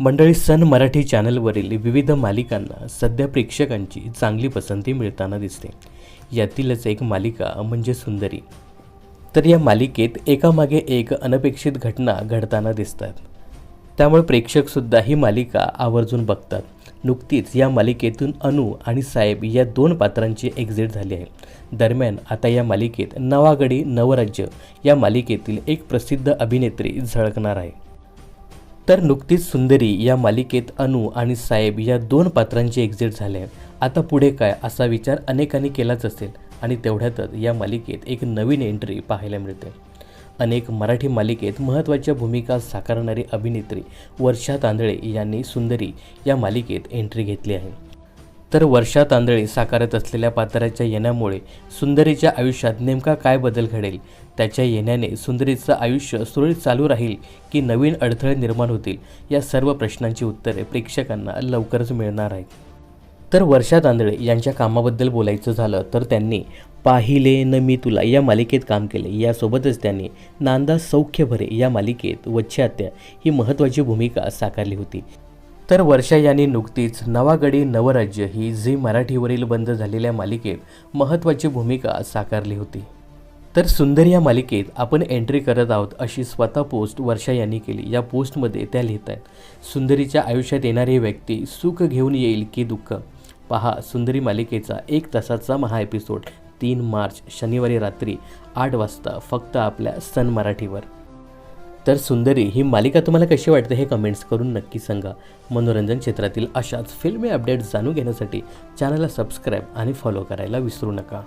मंडळी सन मराठी चॅनलवरील विविध मालिकांना सध्या प्रेक्षकांची चांगली पसंती मिळताना दिसते. यातीलच एक मालिका म्हणजे सुंदरी. तर या मालिकेत एकामागे एक अनपेक्षित घटना घडताना दिसतात. त्यामुळे प्रेक्षकसुद्धा ही मालिका आवर्जून बघतात. नुकतीच या मालिकेतून अनु आणि साहेब या दोन पात्रांची एक्झिट झाली आहे. दरम्यान आता या मालिकेत नवागडी नवराज्य या मालिकेतील एक प्रसिद्ध अभिनेत्री झळकणार आहे. तर नुकतीच सुंदरी या मालिकेत अनु आणि साहेब या दोन पात्रांची एक्झिट झाले आता पुढे काय असा विचार अनेकांनी केलाच असेल आणि तेवढ्यातच या मालिकेत एक नवीन एंट्री पाहायला मिळते. अनेक मराठी मालिकेत महत्त्वाच्या भूमिका साकारणारी अभिनेत्री वर्षा तांदळे यांनी सुंदरी या मालिकेत एंट्री घेतली आहे. तर वर्षा तांदळे साकारत असलेल्या पात्राच्या येण्यामुळे सुंदरीच्या आयुष्यात नेमका काय बदल घडेल? त्याच्या येण्याने सुंदरीचं आयुष्य सुरळीत चालू राहील की नवीन अडथळे निर्माण होतील? या सर्व प्रश्नांची उत्तरे प्रेक्षकांना लवकरच मिळणार आहेत. तर वर्षा तांदळे यांच्या कामाबद्दल बोलायचं झालं तर त्यांनी पाहिले न मी तुला या मालिकेत काम केले. यासोबतच त्यांनी नांदा सौख्य भरे या मालिकेत वच्छात्या ही महत्त्वाची भूमिका साकारली होती. तर वर्षा यांनी नुकतीच नवागडी नवराज्य ही झी मराठीवरील बंद झालेल्या मालिकेत महत्त्वाची भूमिका साकारली होती. तर सुंदर या मालिकेत आपण एंट्री करत आहोत अशी स्वतः पोस्ट वर्षा यांनी केली. या पोस्टमध्ये त्या लिहित आहेत सुंदरीच्या आयुष्यात येणारी व्यक्ती सुख घेऊन येईल की दुःख? पहा सुंदरी मालिकेचा एक तासाचा महा एपिसोड तीन मार्च शनिवारी रात्री आठ वाजता फक्त आपल्या सन मराठीवर. तर सुंदरी ही मालिका तुम्हाला कशी वाटते हे कमेंट्स करून नक्की सांगा. मनोरंजन क्षेत्रातील अशाच फिल्मी अपडेट्स जाणून घेण्यासाठी चॅनलला सबस्क्राईब आणि फॉलो करायला विसरू नका.